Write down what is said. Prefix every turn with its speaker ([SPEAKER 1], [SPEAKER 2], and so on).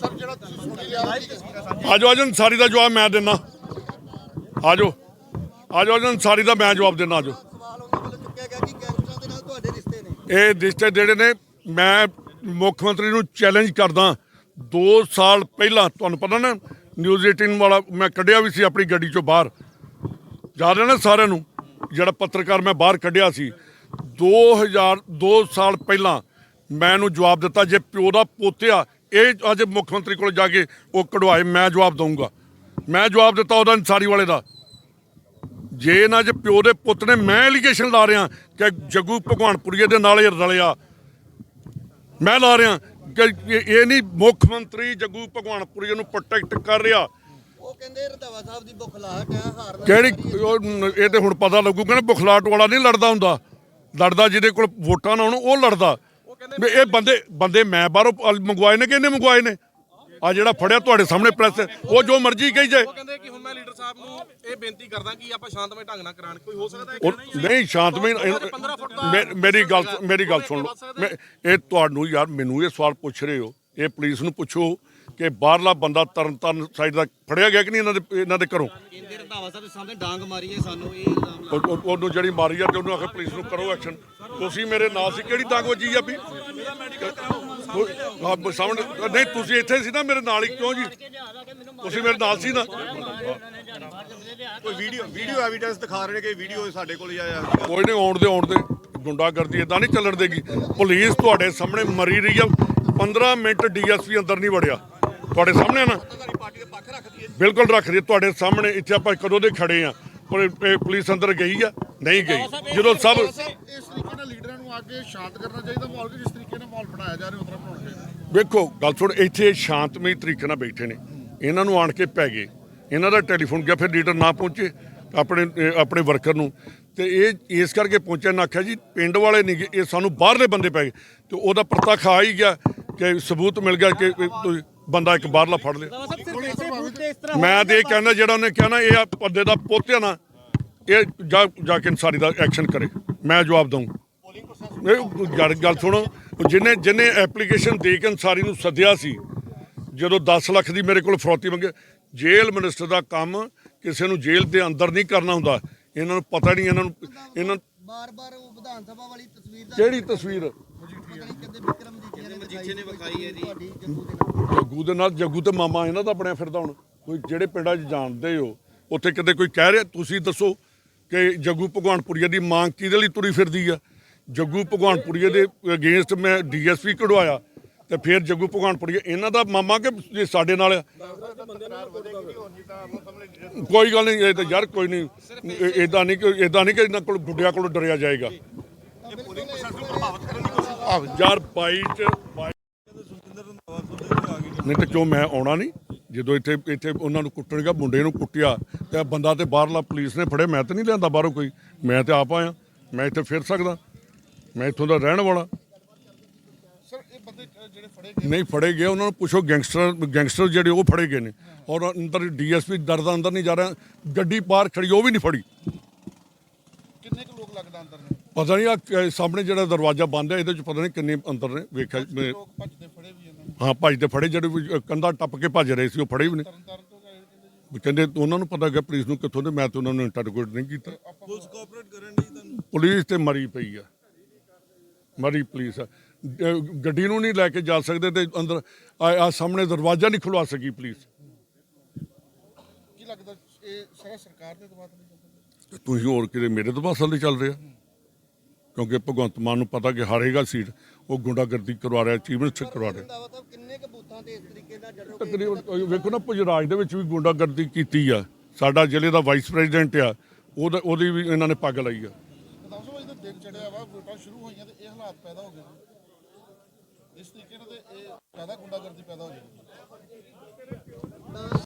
[SPEAKER 1] Sir ਜਿਹੜਾ ਤੁਸੀਂ ਸੁਣੀ ਲਿਆ
[SPEAKER 2] ਆਜੋ ਆਜੋ ਅਨਸਾਰੀ ਦਾ ਜਵਾਬ ਮੈਂ ਦਿੰਦਾ ਆਜੋ। ਆਜੋ ਆਜੋ ਅਨਸਾਰੀ ਦਾ ਮੈਂ ਜਵਾਬ ਦਿੰਦਾ ਆਜੋ।
[SPEAKER 3] ਸਵਾਲ ਉਹਨਾਂ ਵੱਲੋਂ ਚੁੱਕਿਆ ਗਿਆ ਕਿ ਗੈਂਗਸਟਰਾਂ ਦੇ ਨਾਲ ਤੁਹਾਡੇ ਰਿਸ਼ਤੇ ਨੇ?
[SPEAKER 2] ਇਹ ਰਿਸ਼ਤੇ ਜਿਹੜੇ ਨੇ ਮੈਂ ਮੁੱਖ ਮੰਤਰੀ ਨੂੰ ਚੈਲੰਜ ਕਰਦਾ। 2 ਸਾਲ ਪਹਿਲਾਂ ਤੁਹਾਨੂੰ ਪਤਾ ਨਾ ਨਿਊਜ਼ 18 ਵਾਲਾ ਮੈਂ ਕੱਢਿਆ ਵੀ ਸੀ ਆਪਣੀ ਗੱਡੀ ਚੋਂ ਬਾਹਰ। ਯਾਦ ਹੈ ਨਾ ਸਾਰਿਆਂ ਨੂੰ ਜਿਹੜਾ ਪੱਤਰਕਾਰ ਮੈਂ ਬਾਹਰ ਕੱਢਿਆ ਸੀ। 2000 2 ਸਾਲ ਪਹਿਲਾਂ ਮੈਂ ਇਹਨੂੰ ਜਵਾਬ ਦਿੱਤਾ ਜੇ ਪਿਓ ਦਾ ਪੋਤਿਆ ਇਹ ਅੱਜ ਮੁੱਖ ਮੰਤਰੀ ਕੋਲ ਜਾ ਕੇ ਉਹ ਕਢਵਾਏ ਮੈਂ ਜਵਾਬ ਦਊਂਗਾ। ਮੈਂ ਜਵਾਬ ਦਿੱਤਾ ਉਹਦਾ ਅਨਸਾਰੀ ਵਾਲੇ ਦਾ। ਜੇ ਨਾ ਜੇ ਪਿਓ ਦੇ ਪੁੱਤ ਨੇ ਮੈਂ ਐਲੀਗੇਸ਼ਨ ਲਾ ਰਿਹਾ ਕਿ ਜੱਗੂ ਭਗਵਾਨਪੁਰੀਏ ਦੇ ਨਾਲ ਇਹ ਰਲਿਆ ਮੈਂ ਲਾ ਰਿਹਾ ਕਿ ਇਹ ਨਹੀਂ ਮੁੱਖ ਮੰਤਰੀ ਜੱਗੂ ਭਗਵਾਨਪੁਰੀਏ ਨੂੰ ਪ੍ਰੋਟੈਕਟ ਕਰ ਰਿਹਾ।
[SPEAKER 3] ਉਹ ਕਹਿੰਦੇ ਰੰਧਾਵਾ ਸਾਹਿਬ ਦੀ ਬੁਖਲਾਹਟ ਹੈ ਹਾਰ
[SPEAKER 2] ਕਿਹੜੀ ਇਹ ਤੇ ਹੁਣ ਪਤਾ ਲੱਗੂਗਾ ਨਾ ਬੁਖਲਾਟ ਵਾਲਾ ਨਹੀਂ ਲੜਦਾ ਹੁੰਦਾ। ਲੜਦਾ ਜਿਹਦੇ ਕੋਲ ਵੋਟਾਂ ਨਾ ਹੋਣ ਉਹ ਲੜਦਾ। ਵੀ ਇਹ ਬੰਦੇ ਬੰਦੇ ਮੈਂ ਬਾਹਰੋਂ ਮੰਗਵਾਏ ਨੇ ਕਿ ਇਹਨੇ ਮੰਗਵਾਏ ਨੇ? ਆ ਜਿਹੜਾ ਫੜਿਆ ਤੁਹਾਡੇ ਸਾਹਮਣੇ ਪ੍ਰੈਸ ਉਹ ਜੋ ਮਰਜ਼ੀ ਕਹੀ ਜਾਏ।
[SPEAKER 4] ਉਹ ਕਹਿੰਦੇ ਕਿ ਹੁਣ ਮੈਂ ਲੀਡਰ ਸਾਹਿਬ ਨੂੰ ਇਹ ਬੇਨਤੀ ਕਰਦਾ ਕਿ ਆਪਾਂ ਸ਼ਾਂਤਮਈ ਢੰਗ ਨਾਲ ਕਰਾਣ ਕੋਈ ਹੋ ਸਕਦਾ ਹੈ
[SPEAKER 2] ਉਹ ਨਹੀਂ? ਸ਼ਾਂਤਮਈ ਮੇ- ਮੇਰੀ ਗੱਲ ਮੇਰੀ ਗੱਲ ਸੁਣ ਲਓ। ਮੈਂ ਇਹ ਤੁਹਾਨੂੰ ਯਾਰ ਮੈਨੂੰ ਇਹ ਸਵਾਲ ਪੁੱਛ ਰਹੇ ਹੋ। ਇਹ ਪੁਲਿਸ ਨੂੰ ਪੁੱਛੋ। ਕਿ ਬਾਹਰਲਾ ਬੰਦਾ ਤਰਨ ਤਾਰਨ ਸਾਈਡ ਦਾ ਫੜਿਆ ਗਿਆ ਕਿ ਨਹੀਂ ਇਹਨਾਂ ਦੇ ਇਹਨਾਂ ਦੇ ਘਰੋਂ?
[SPEAKER 3] ਕਹਿੰਦੇ ਰੰਧਾਵਾ ਸਾਹਿਬ ਦੇ ਸਾਹਮਣੇ ਡਾਂਗ ਮਾਰੀ ਹੈ ਸਾਨੂੰ ਇਹ ਇਲਜ਼ਾਮ ਲਾ
[SPEAKER 2] ਉਹ- ਉਹ- ਉਹਨੂੰ ਜਿਹੜੀ ਮਾਰੀ ਆ ਤੇ ਉਹਨੂੰ ਆਖੇ ਪੁਲਿਸ ਨੂੰ ਕਰੋ ਐਕਸ਼ਨ ਤੁਸੀਂ ਮੇਰੇ ਨਾਲ ਸੀ ਕਿਹੜੀ ਤੰਗ ਵੱਜੀ ਆ ਵੀ? ਉਹ- ਆਹ ਸਾਹਮਣੇ ਨਹੀਂ ਤੁਸੀਂ ਇੱਥੇ ਸੀ ਨਾ ਮੇਰੇ ਨਾਲ ਹੀ ਕਿਉਂ ਜੀ? ਤੁਸੀਂ ਮੇਰੇ ਨਾਲ ਸੀ ਨਾ।
[SPEAKER 5] ਕੋਈ ਵੀਡੀਓ ਵੀਡੀਓ ਐਵੀਡੈਂਸ ਦਿਖਾ ਰਹੇ ਨੇ ਕਿ ਵੀਡੀਓ ਸਾਡੇ ਕੋਲ ਹੀ ਆਇਆ।
[SPEAKER 2] ਕੋਈ ਨਹੀਂ ਆਉਣ ਦੇ ਆਉਣ ਦੇ। ਗੁੰਡਾਗਰਦੀ ਇਦਾਂ ਨਹੀਂ ਚੱਲਣ ਦੇਗੀ। ਪੁਲਿਸ ਤੁਹਾਡੇ ਸਾਹਮਣੇ ਮਰੀ ਰਹੀ ਆ। 15 ਮਿੰਟ ਡੀਐਸਪੀ ਅੰਦਰ ਨਹੀਂ ਵੜਿਆ। ਤੁਹਾਡੇ ਸਾਹਮਣੇ ਆ ਨਾ?
[SPEAKER 5] ਪਾਰਟੀ ਦੇ ਪੱਖ ਰੱਖਦੀ ਹੈ
[SPEAKER 2] ਬਿਲਕੁਲ ਰੱਖ ਰਹੀ ਤੁਹਾਡੇ ਸਾਹਮਣੇ ਇੱਥੇ ਆਪਾਂ ਕਦੋਂ ਦੇ ਖੜੇ ਆ? ਪਰ ਇਹ ਪੁਲਿਸ ਅੰਦਰ ਗਈ ਆ? ਨਹੀਂ ਗਈ। ਜਦੋਂ ਸਭ
[SPEAKER 1] ਇਸ ਤਰੀਕੇ ਨਾਲ ਲੀਡਰਾਂ ਨੂੰ ਅੱਗੇ ਸ਼ਾਂਤ ਕਰਨਾ ਚਾਹੀਦਾ ਮਾਹੌਲ ਜਿਸ ਤਰੀਕੇ ਨਾਲ ਮਾਹੌਲ ਬਣਾਇਆ ਜਾ ਰਿਹਾ ਉਤਰਾ ਬਣਾਉਣਾ ਚਾਹੀਦਾ।
[SPEAKER 2] ਵੇਖੋ ਗੱਲ ਸੁਣ ਇੱਥੇ ਸ਼ਾਂਤਮਈ ਤਰੀਕੇ ਨਾਲ ਬੈਠੇ ਨੇ। ਇਹਨਾਂ ਨੂੰ ਆਣ ਕੇ ਪੈ ਗਏ। ਇਹਨਾਂ ਦਾ ਟੈਲੀਫੋਨ ਗਿਆ ਫਿਰ ਲੀਡਰ ਨਾ ਪਹੁੰਚੇ ਆਪਣੇ ਆਪਣੇ ਵਰਕਰ ਨੂੰ। ਤੇ ਇਹ ਇਸ ਕਰਕੇ ਪਹੁੰਚਿਆ ਨਾ ਆਖਿਆ ਜੀ ਪਿੰਡ ਵਾਲੇ ਨਹੀਂ ਇਹ ਸਾਨੂੰ ਬਾਹਰਲੇ ਬੰਦੇ ਪੈ ਗਏ। ਤੇ ਉਹਦਾ ਪ੍ਰਤੱਖ ਆ ਹੀ ਗਿਆ ਕਿ ਸਬੂਤ ਮਿਲ ਗਿਆ ਕਿ ਬੰਦਾ ਇੱਕ ਬਾਹਰਲਾ ਫੜ ਲਿਆ। ਮੈਂ ਤੇ ਇਹ ਕਹਿੰਦਾ ਜਿਹੜਾ ਉਹਨੇ ਕਿਹਾ ਨਾ ਇਹ ਬੰਦੇ ਦਾ ਪੋਤਿਆ ਨਾ ਇਹ ਜਾ ਜਾ ਕੇ ਇਨਸਾਰੀ ਦਾ ਐਕਸ਼ਨ ਕਰੇ। ਮੈਂ ਜਵਾਬ ਦਊਂ। ਇਹ ਗੱਲ ਗੱਲ ਸੁਣੋ ਜਿਹਨੇ ਜਿਹਨੇ ਐਪਲੀਕੇਸ਼ਨ ਦੇ ਕੇ ਅਨਸਾਰੀ ਨੂੰ ਸੱਦਿਆ ਸੀ ਜਦੋਂ 10 ਲੱਖ ਦੀ ਮੇਰੇ ਕੋਲ ਫਰੌਤੀ ਮੰਗੇ ਜੇਲ੍ਹ ਮਿਨਿਸਟਰ ਦਾ ਕੰਮ ਕਿਸੇ ਨੂੰ ਜੇਲ੍ਹ ਦੇ ਅੰਦਰ ਨਹੀਂ ਕਰਨਾ ਹੁੰਦਾ। ਇਹਨਾਂ ਨੂੰ ਪਤਾ ਨਹੀਂ ਇਹਨਾਂ ਨੂੰ ਇਹਨਾਂ
[SPEAKER 3] ਬਾਰ-ਬਾਰ ਉਹ ਵਿਧਾਨ ਸਭਾ ਵਾਲੀ ਤਸਵੀਰ ਦਾ
[SPEAKER 2] ਕਿਹੜੀ ਤਸਵੀਰ?
[SPEAKER 3] ਨੇ ਵਿਖਾਈ ਹੈ ਜੀ। ਦੇ
[SPEAKER 2] ਜੱਗੂ ਦੇ ਨਾਲ ਜੱਗੂ ਤੇ ਮਾਮਾ ਇਹਨਾਂ ਦਾ ਬਣਿਆ ਫਿਰਦਾ ਹੁਣ। ਕੋਈ ਜਿਹੜੇ ਪਿੰਡਾਂ 'ਚ ਜਾਣਦੇ ਹੋ ਉੱਥੇ ਕਿਤੇ ਕੋਈ ਕਹਿ ਰਿਹਾ ਤੁਸੀਂ ਦੱਸੋ ਕਿ ਜੱਗੂ ਭਗਵਾਨਪੁਰੀਆ ਦੀ ਮੰਗ ਕਿਹਦੇ ਲਈ ਤੁਰੀ ਫਿਰਦੀ ਆ? ਜੱਗੂ ਭਗਵਾਨਪੁਰੀਆ ਦੇ ਅਗੇਂਸਟ ਮੈਂ ਡੀਐਸਪੀ ਕਢਵਾਇਆ ਤੇ ਫਿਰ ਜੱਗੂ ਭਗਵਾਨਪੁਰੀਆ ਇਹਨਾਂ ਦਾ ਮਾਮਾ ਕਿ ਸਾਡੇ ਨਾਲ ਆ? ਕੋਈ ਗੱਲ ਨਹੀਂ ਇਹ ਤਾਂ ਯਾਰ ਕੋਈ ਨਹੀਂ। ਇਦਾਂ ਨਹੀਂ ਕਿ ਇਦਾਂ ਨਹੀਂ ਕਿ ਇਹਨਾਂ ਕੋਲ ਗੁੱਡਿਆਂ ਕੋਲੋਂ ਡਰਿਆ ਜਾਏਗਾ। ਆਹ ਯਾਰ ਬਾਈ ਚ ਬਾਈ ਨਹੀਂ ਤੇ ਕਿਉਂ ਮੈਂ ਆਉਣਾ ਨਹੀਂ? ਜਦੋਂ ਇੱਥੇ ਇੱਥੇ ਉਹਨਾਂ ਨੂੰ ਕੁੱਟਣ ਗਿਆ ਮੁੰਡੇ ਨੂੰ ਕੁੱਟਿਆ ਤੇ ਇਹ ਬੰਦਾ ਤੇ ਬਾਹਰਲਾ ਪੁਲਿਸ ਨੇ ਫੜੇ ਮੈਂ ਤਾਂ ਨਹੀਂ ਲਿਆਂਦਾ ਬਾਹਰੋਂ ਕੋਈ। ਮੈਂ ਤੇ ਆਪ ਆਇਆ ਮੈਂ ਇੱਥੇ ਫਿਰ ਸਕਦਾ। ਮੈਂ ਇੱਥੋਂ ਦਾ ਰਹਿਣ ਵਾਲਾ।
[SPEAKER 1] ਸਰ ਇਹ ਬੰਦੇ ਅ, ਜਿਹੜੇ ਫੜੇ ਗਏ?
[SPEAKER 2] ਨਹੀਂ ਫੜੇ ਗਏ ਉਹਨਾਂ ਨੂੰ ਪੁੱਛੋ ਗੈਂਗਸਟਰ ਗੈਂਗਸਟਰ ਜਿਹੜੇ ਉਹ ਫੜੇ ਗਏ ਨੇ। ਔਰ ਅੰਦਰ ਡੀਐਸਪੀ ਡਰਦਾ ਅੰਦਰ ਨਹੀਂ ਜਾ ਰਿਹਾ। ਗੱਡੀ ਬਾਹਰ ਖੜੀ ਉਹ ਵੀ ਨਹੀਂ ਫੜੀ
[SPEAKER 1] ਕਿੰਨੇ ਕੁ ਲੋਕ ਲੱਗਦਾ ਅੰਦਰ ਨੇ
[SPEAKER 2] ਪਤਾ ਨਹੀਂ ਆ ਸਾਹਮਣੇ ਜਿਹੜਾ ਦਰਵਾਜ਼ਾ ਬੰਦ ਹੈ ਇਹਦੇ ਚ ਪਤਾ ਨਹੀਂ ਕਿੰਨੇ ਅੰਦਰ ਨੇ ਵੇਖਿਆ ਮੈਂ-
[SPEAKER 1] ਲੋਕ ਭੱਜਦੇ ਫੜੇ ਵੀ ਇਹਨਾਂ ਨੂੰ।
[SPEAKER 2] ਹਾਂ ਭੱਜਦੇ ਫੜੇ ਜਿਹੜੇ ਵੀ ਕੰਧਾ ਟੱਪ ਕੇ ਭੱਜ ਰਹੇ ਸੀ ਉਹ ਫੜੇ ਵੀ ਨੇ।
[SPEAKER 1] ਤਰਨ ਤਾਰਨ ਤੋਂ ਗਏ ਕਹਿੰਦੇ ਜੀ?
[SPEAKER 2] ਵੀ ਕਹਿੰਦੇ ਉਹਨਾਂ ਨੂੰ ਪਤਾ ਗਿਆ ਪੁਲਿਸ ਨੂੰ ਕਿੱਥੋਂ ਦੇ ਮੈਂ ਤੇ ਉਹਨਾਂ ਨੂੰ ਇੰਟਰੋਗੇਟ ਨਹੀਂ ਕੀਤਾ।
[SPEAKER 5] ਪੁਲਿਸ ਕੋਆਪਰੇਟ ਕਰਨ ਦੀ ਤੁਹਾਨੂੰ
[SPEAKER 2] ਪੁਲਿਸ ਤੇ ਮਰੀ ਪਈ ਆ। ਮਰੀ ਪੁਲਿਸ ਆ। ਅਹ ਗੱਡੀ ਨੂੰ ਨਹੀਂ ਲੈ ਕੇ ਜਾ ਸਕਦੇ ਤੇ ਅੰਦਰ ਆ ਸਾਹਮਣੇ ਦਰਵਾਜ਼ਾ ਨਹੀਂ ਖੁਲਵਾ ਸਕੀ ਪੁਲਿਸ।
[SPEAKER 1] ਕੀ ਲੱਗਦਾ ਇਹ ਸਾਰਾ ਸਰਕਾਰ ਦੇ ਦਬਾਅ ਤੇ ਨਹੀਂ ਚੱਲਦਾ
[SPEAKER 2] ਤੇ ਤੁਸੀਂ ਹੋਰ ਕਿਤੇ ਮੇਰੇ ਦਬਾਅ ਥੱਲੇ ਚੱਲ ਰਿਹਾ ਕਿਉਂਕਿ ਭਗਵੰਤ ਮਾਨ ਨੂੰ ਪਤਾ ਕਿ ਹਾਰੇਗਾ ਸੀਟ ਉਹ ਗੁੰਡਾਗਰਦੀ ਕਰਵਾ ਰਿਹਾ ਮਿਨਿਸਟਰ ਕਰਵਾ ਰਿਹਾ।
[SPEAKER 3] ਸਾਹਿਬ ਕਿੰਨੇ ਕੁ ਬੂਥਾਂ ਤੇ ਇਸ ਤਰੀਕੇ ਨਾਲ ਜੜੋ
[SPEAKER 2] ਤਕਰੀਬਨ ਉਹ ਵੇਖੋ ਨਾ ਪੁਜਰਾਜ ਦੇ ਵਿੱਚ ਵੀ ਗੁੰਡਾਗਰਦੀ ਕੀਤੀ ਆ। ਸਾਡਾ ਜ਼ਿਲ੍ਹੇ ਦਾ ਵਾਈਸ ਪ੍ਰੈਜ਼ੀਡੈਂਟ ਆ ਉਹਦਾ ਉਹਦੀ ਵੀ ਇਹਨਾਂ ਨੇ ਪੱਗ ਲਾਈ ਆ।
[SPEAKER 1] ਦੱਸੋ ਵਜੇ ਤਾਂ ਦਿਨ ਚੜਿਆ ਵਾ ਵੋਟਾਂ ਸ਼ੁਰੂ ਹੋਈਆਂ ਤੇ ਇਹ ਹਾਲਾਤ ਪੈਦਾ ਹੋ ਗਏ ਇਸ ਤਰੀਕੇ ਨਾਲ ਤੇ ਇਹ ਜ਼ਿਆਦਾ ਗੁੰਡਾਗਰਦੀ ਪੈਦਾ ਹੋ ਜਾਏਗੀ।